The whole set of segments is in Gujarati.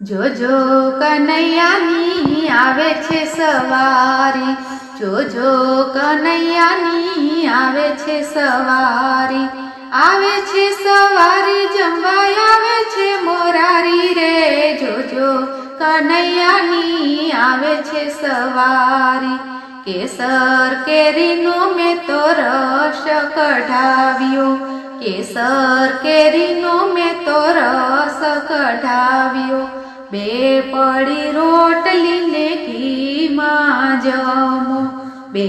જોજો કનૈયાની આવે છે સવારી જોજો કનૈયાની આવે છે સવારી, આવે છે સવારી જમવા આવે છે મોરારી રે. જોજો કનૈયાની આવે છે સવારી કેસર કેરીનો મેં તો રસ કઢાવ્યો. કેસર કેરીનો મેં તો રસ કઢાવ્યો. બે પડી રોટલી ને ઘીમાં જમો. બે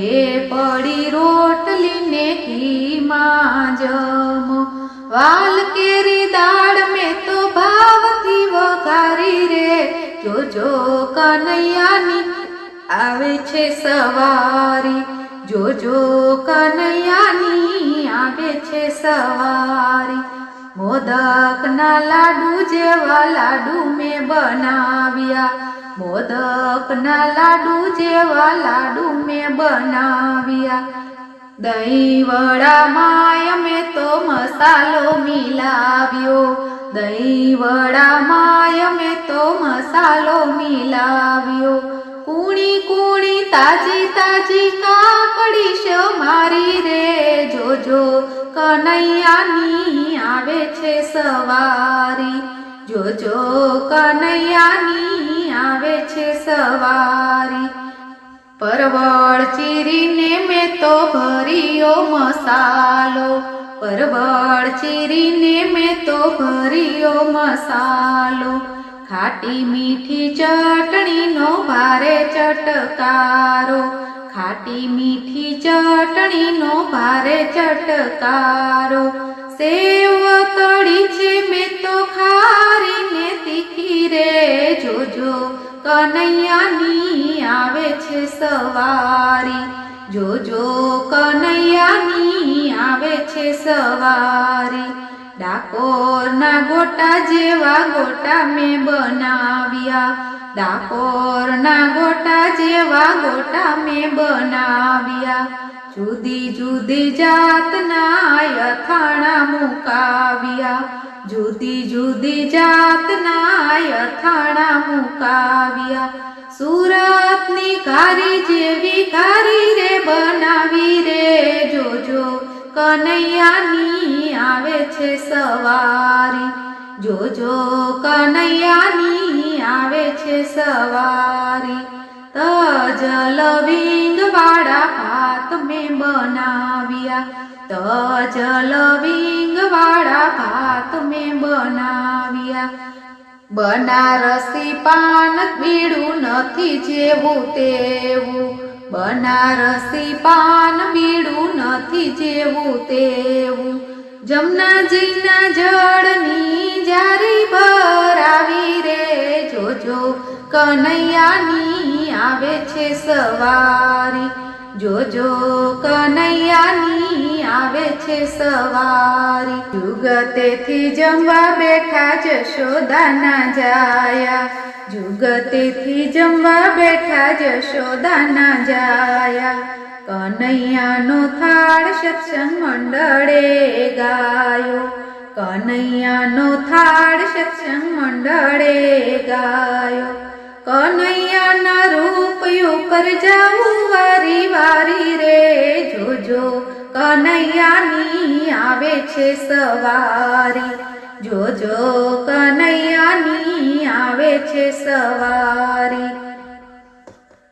પડી રોટલી ને ઘીમાં જમો. વાલ કેરી દાળ મેં તો ભાવથી વઘારી રે. જોજો કનૈયાની આવે છે સવારી. જોજો કનૈયાની આવે છે સવારી. મોદકના લાડુ જેવા લાડુ મેં બનાવ્યા. મોદકના લાડુ જેવા લાડુ મેં બનાવ્યા. દહીં વડામાં અમે તો મસાલો મિલાવ્યો. દહીં વડામાં અમે તો મસાલો મિલાવ્યો. કુણી કુણી તાજી તાજી કાકડી શો મારી રે. જોજો કનૈયાની આવે છે સવારી. જોજો કનૈયાની આવે છે સવારી. પરવળ ચીરીને મેં તો ભર્યો મસાલો. પરવળ ચીરીને મેં તો ભર્યો મસાલો. ખાટી મીઠી ચટણીનો ભારે ચટકારો. ખાટી મીઠી ચટણીનો ભારે ચટકારો. સેવ તળી છે મેં તો ખારીને તીખી રે. જોજો, કનૈયાની આવે છે સવારી. જોજો, કનૈયાની આવે છે સવારી. ડાકોરના ગોટા જેવા ગોટા મેં બનાવ્યા. ડાકોરના ગોટા જેવા ગોટા મેં બનાવ્યા. જુદી જુદી જાતના અથાણા મુકાવ્યા. જુદી જુદી જાતના અથાણા મુકાવ્યા. સુરતની કારી જેવી કારી રે, બનાવી રે જોજો. કનૈયાની આવે છે સવારી. જોજો કનૈયાની આવે છે સવારી. તજ લવિંગ વાળા ભાત મેં બનાવ્યા. તજ લવિંગ વાળા ભાત મેં બનાવ્યા. બનારસી પાન બીડું નથી જેવું તેવું. બનારસી પાન બીડું નથી જેવું તેવું. જમનાજીના જળની જારી ભરાવી રે. જોજો, કનૈયાની આવે છે સવારી. જોજો, કનૈયાની આવે છે સવારી. જુગતેથી જમવા બેઠા જશોદાના જાયા. જુગતેથી જમવા બેઠા જશોદાના જાયા. કનૈયાનો થાળ સત્સંગ મંડળે ગાયો. કનૈયાનો થાળ સત્સંગ મંડળે ગાયો. કનૈયાના રૂપ ઉપર જાવું વારી વારી રે જોજો. કનૈયાની આવે છે સવારી. જોજો, કનૈયાની આવે છે સવારી.